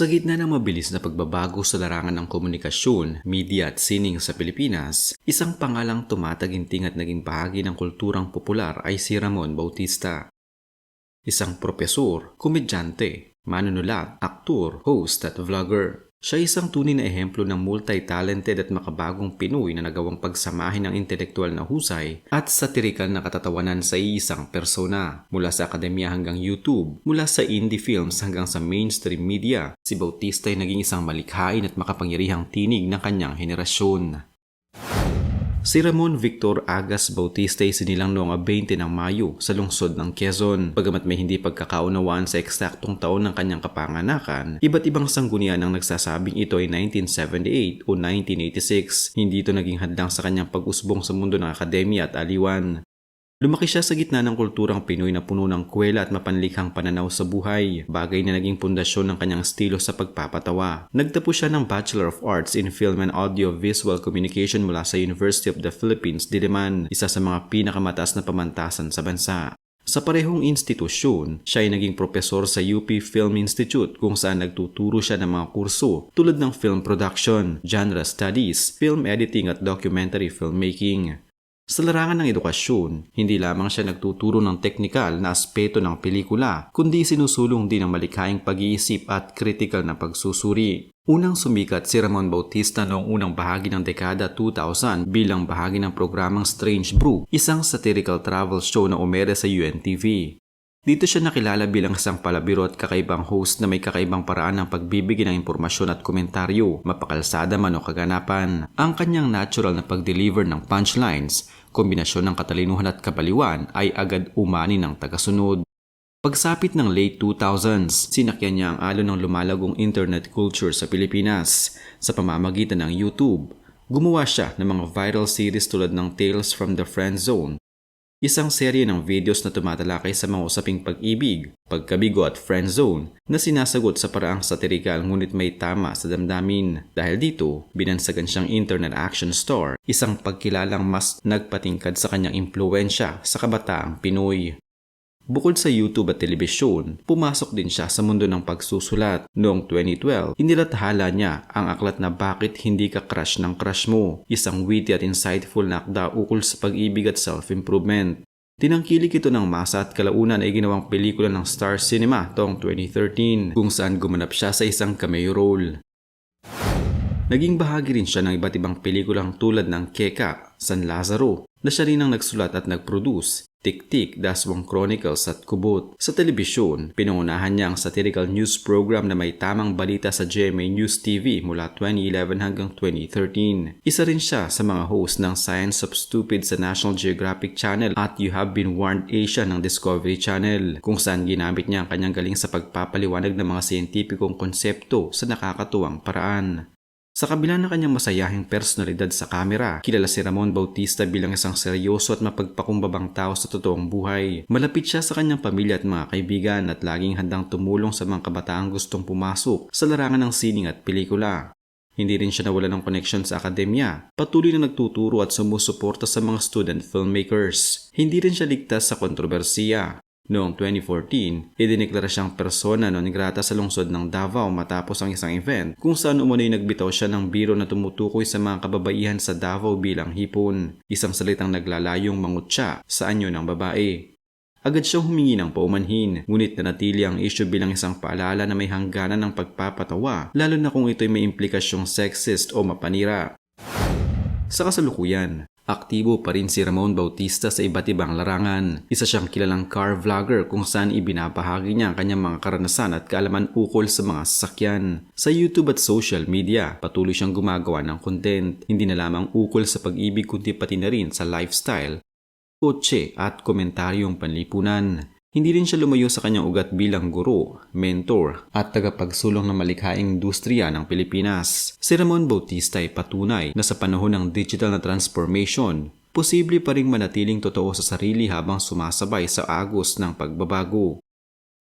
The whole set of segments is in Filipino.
Sa gitna ng mabilis na pagbabago sa larangan ng komunikasyon, media at sining sa Pilipinas, isang pangalang tumataginting at naging bahagi ng kulturang popular ay si Ramon Bautista. Isang propesor, komedyante, manunulat, aktor, host at vlogger. Siya isang tunay na ehemplo ng multi-talented at makabagong Pinoy na nagawang pagsamahin ng intelektual na husay at satirikal na katatawanan sa iisang persona. Mula sa akademya hanggang YouTube, mula sa indie films hanggang sa mainstream media, si Bautista ay naging isang malikhain at makapangyarihang tinig ng kanyang henerasyon. Si Ramon Victor Agas Bautista ay sinilang noong 20 ng Mayo sa lungsod ng Quezon. Bagamat may hindi pagkakaunawaan sa eksaktong taon ng kanyang kapanganakan, iba't ibang sanggunian ang nagsasabing ito ay 1978 o 1986. Hindi ito naging hadlang sa kanyang pag-usbong sa mundo ng akademya at aliwan. Lumaki siya sa gitna ng kulturang Pinoy na puno ng kwela at mapanlikhang pananaw sa buhay, bagay na naging pundasyon ng kanyang estilo sa pagpapatawa. Nagtapos siya ng Bachelor of Arts in Film and Audio Visual Communication mula sa University of the Philippines, Diliman, isa sa mga pinakamataas na pamantasan sa bansa. Sa parehong institusyon, siya ay naging propesor sa UP Film Institute kung saan nagtuturo siya ng mga kurso tulad ng film production, genre studies, film editing at documentary filmmaking. Sa larangan ng edukasyon, hindi lamang siya nagtuturo ng teknikal na aspeto ng pelikula, kundi sinusulong din ang malikhaing pag-iisip at critical na pagsusuri. Unang sumikat si Ramon Bautista noong unang bahagi ng dekada 2000 bilang bahagi ng programang Strange Brew, isang satirical travel show na umere sa UNTV. Dito siya nakilala bilang isang palabiro at kakaibang host na may kakaibang paraan ng pagbibigay ng impormasyon at komentaryo, mapakalsada man o kaganapan. Ang kanyang natural na pag-deliver ng punchlines, kombinasyon ng katalinuhan at kabaliwan ay agad umani ng tagasunod. Pagsapit ng late 2000s, sinakyan niya ang alon ng lumalagong internet culture sa Pilipinas. Sa pamamagitan ng YouTube, gumawa siya ng mga viral series tulad ng Tales from the Friend Zone, Isang serye ng videos na tumatalakay sa mga usaping pag-ibig, pagkabigo at friend zone na sinasagot sa paraang satirikal ngunit may tama sa damdamin. Dahil dito, binansagan siyang internet action star, isang pagkilalang mas nagpatingkad sa kanyang impluensya sa kabataang Pinoy. Bukod sa YouTube at telebisyon, pumasok din siya sa mundo ng pagsusulat. Noong 2012, inilathala niya ang aklat na Bakit Hindi Ka Crush ng Crush Mo, isang witty at insightful na akda ukol sa pag-ibig at self-improvement. Tinangkilik ito ng masa at kalaunan ay ginawang pelikula ng Star Cinema taong 2013 kung saan gumanap siya sa isang cameo role. Naging bahagi rin siya ng iba't ibang pelikulang tulad ng Keka, San Lazaro, na siya rin ang nagsulat at nag-produce, Tik-Tik, Daswang Chronicles at Kubot. Sa telebisyon, pinungunahan niya ang satirical news program na may tamang balita sa GMA News TV mula 2011 hanggang 2013. Isa rin siya sa mga host ng Science of Stupid sa National Geographic Channel at You Have Been Warned Asia ng Discovery Channel, kung saan ginamit niya ang kanyang galing sa pagpapaliwanag ng mga siyentipikong konsepto sa nakakatuwang paraan. Sa kabila ng kanyang masayahing personalidad sa kamera, kilala si Ramon Bautista bilang isang seryoso at mapagpakumbabang tao sa totoong buhay. Malapit siya sa kanyang pamilya at mga kaibigan at laging handang tumulong sa mga kabataang gustong pumasok sa larangan ng sining at pelikula. Hindi rin siya nawala ng connection sa akademya. Patuloy na nagtuturo at sumusuporta sa mga student filmmakers. Hindi rin siya ligtas sa kontrobersiya. Noong 2014, idineklara siyang persona non grata sa lungsod ng Davao matapos ang isang event kung saan umunoy nagbitaw siya ng biro na tumutukoy sa mga kababaihan sa Davao bilang hipon, isang salitang naglalayong mangutya sa anyo ng babae. Agad siyang humingi ng paumanhin, ngunit nanatili ang issue bilang isang paalala na may hangganan ng pagpapatawa, lalo na kung ito'y may implikasyong sexist o mapanira. Sa kasalukuyan, Aktibo pa rin si Ramon Bautista sa iba't ibang larangan. Isa siyang kilalang car vlogger kung saan ibinabahagi niya ang kanyang mga karanasan at kaalaman ukol sa mga sasakyan. Sa YouTube at social media, patuloy siyang gumagawa ng content. Hindi na lamang ukol sa pag-ibig kundi pati na rin sa lifestyle, kotse at komentaryong panlipunan. Hindi rin siya lumayo sa kanyang ugat bilang guro, mentor at tagapagsulong ng malikhaing industriya ng Pilipinas. Si Ramon Bautista ay patunay na sa panahon ng digital na transformation, posible pa ring manatiling totoo sa sarili habang sumasabay sa agos ng pagbabago.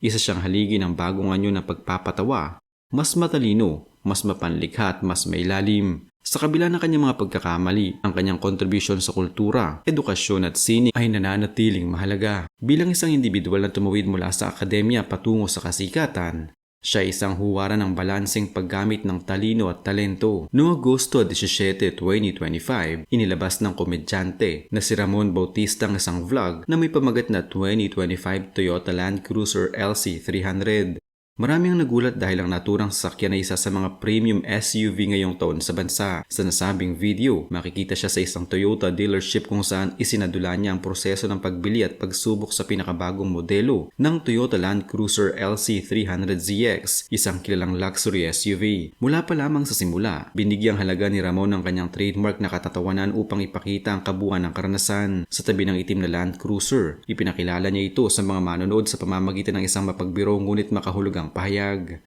Isa siyang haligi ng bagong anyo ng pagpapatawa, mas matalino, mas mapanlikha at mas may lalim. Sa kabila ng kanyang mga pagkakamali, ang kanyang kontribusyon sa kultura, edukasyon at sining ay nananatiling mahalaga. Bilang isang individual na tumawid mula sa akademya patungo sa kasikatan, Siya isang huwaran ng balanseng paggamit ng talino at talento. Noong Agosto 17, 2025, inilabas ng komedyante na si Ramon Bautista ang isang vlog na may pamagat na 2025 Toyota Land Cruiser LC300. Marami ang nagulat dahil ang naturang sasakyan ay isa sa mga premium SUV ngayong taon sa bansa. Sa nasabing video, makikita siya sa isang Toyota dealership kung saan isinadula niya ang proseso ng pagbili at pagsubok sa pinakabagong modelo ng Toyota Land Cruiser LC300ZX, isang kilalang luxury SUV. Mula pa lamang sa simula, binigyang halaga ni Ramon ang kanyang trademark na katatawanan upang ipakita ang kabuuan ng karanasan. Sa tabi ng itim na Land Cruiser, ipinakilala niya ito sa mga manonood sa pamamagitan ng isang mapagbiro ngunit makahulugang pahayag.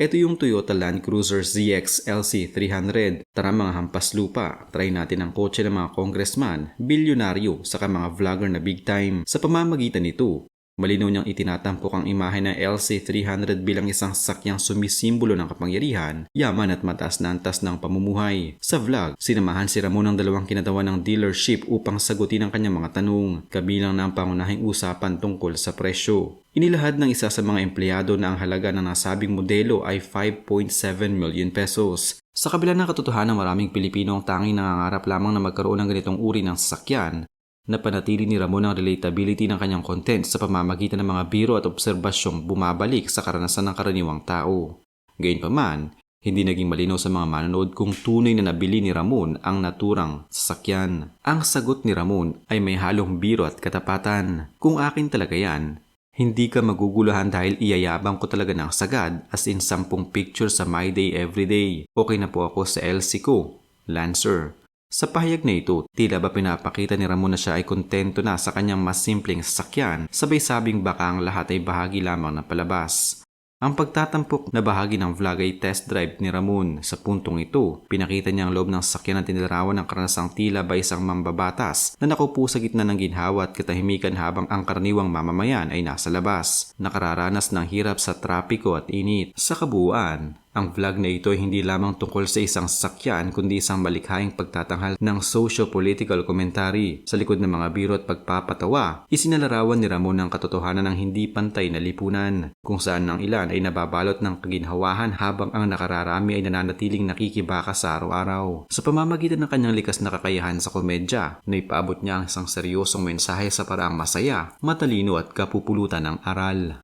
Ito yung Toyota Land Cruiser ZX LC300. Tara mga hampas lupa, try natin ang kotse ng mga congressman, bilyonaryo, saka mga vlogger na big time. Sa pamamagitan nito, malinaw niyang itinatampok ang imahe ng LC300 bilang isang sakyang sumisimbolo ng kapangyarihan, yaman at mataas na antas ng pamumuhay. Sa vlog, sinamahan si Ramon ng dalawang kinatawan ng dealership upang sagutin ang kanyang mga tanong, kabilang na ang pangunahing usapan tungkol sa presyo. Inilahad ng isa sa mga empleyado na ang halaga ng nasabing modelo ay 5.7 million pesos. Sa kabila ng katotohanan maraming Pilipino ang tanging nangangarap lamang na magkaroon ng ganitong uri ng sasakyan, napanatili ni Ramon ang relatability ng kanyang content sa pamamagitan ng mga biro at obserbasyong bumabalik sa karanasan ng karaniwang tao. Gayunpaman, hindi naging malinaw sa mga manonood kung tunay na nabili ni Ramon ang naturang sasakyan. Ang sagot ni Ramon ay may halong biro at katapatan. Kung akin talaga yan, hindi ka maguguluhan dahil iyayabang ko talaga ng sagad as in sampung picture sa My Day Everyday. Okay na po ako sa LC ko, Lancer. Sa pahayag na ito, tila ba pinapakita ni Ramon na siya ay kontento na sa kanyang mas simpleng sasakyan, sabay sabing baka ang lahat ay bahagi lamang ng palabas. Ang pagtatampok na bahagi ng vlog ay test drive ni Ramon. Sa puntong ito, pinakita niya ang loob ng sasakyan na tinilarawan ng karanasang tila ba isang mambabatas na nakupo sa gitna ng ginhawa at katahimikan habang ang karaniwang mamamayan ay nasa labas. Nakararanas ng hirap sa trapiko at init. Sa kabuuan, ang vlog na ito ay hindi lamang tungkol sa isang sasakyan kundi isang malikhaing pagtatanghal ng socio-political commentary. Sa likod ng mga biro at pagpapatawa, isinalarawan ni Ramon ang katotohanan ng hindi pantay na lipunan, kung saan ang ilan ay nababalot ng kaginhawahan habang ang nakararami ay nananatiling nakikibaka sa araw-araw. Sa pamamagitan ng kanyang likas na kakayahan sa komedya, naipaabot niya ang isang seryosong mensahe sa paraang masaya, matalino at kapupulutan ng aral.